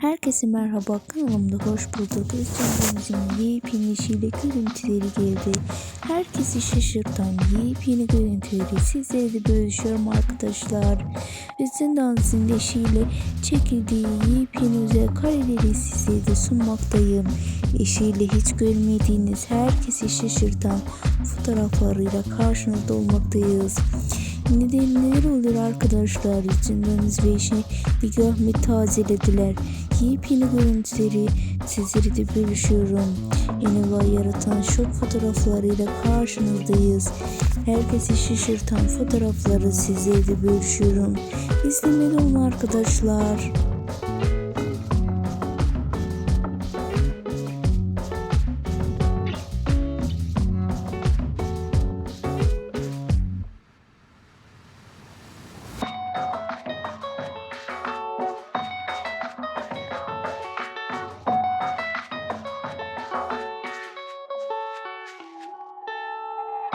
Herkese merhaba kanalımda hoş bulduk. Özcan'ımızın yepyeni işiyle görüntüleri geldi. Herkesi şaşırtan yepyeni görüntüleri sizlere de bölüşüyorum arkadaşlar. Özcan'ımızın eşiyle çekildiği yepyeni özel kareleri size de sunmaktayım. Eşiyle hiç görmediğiniz herkesi şaşırtan fotoğraflarıyla karşınızda olmaktayız. Neden neler oluyor arkadaşlar? Cindaniz ve işi bir Ahmet tazelediler. Yepyeni görüntüleri sizleri de bölüşüyorum. Yeni olay yaratan şok fotoğraflarıyla karşınızdayız. Herkesi şaşırtan fotoğrafları sizleri de bölüşüyorum. İzlemeli olun arkadaşlar.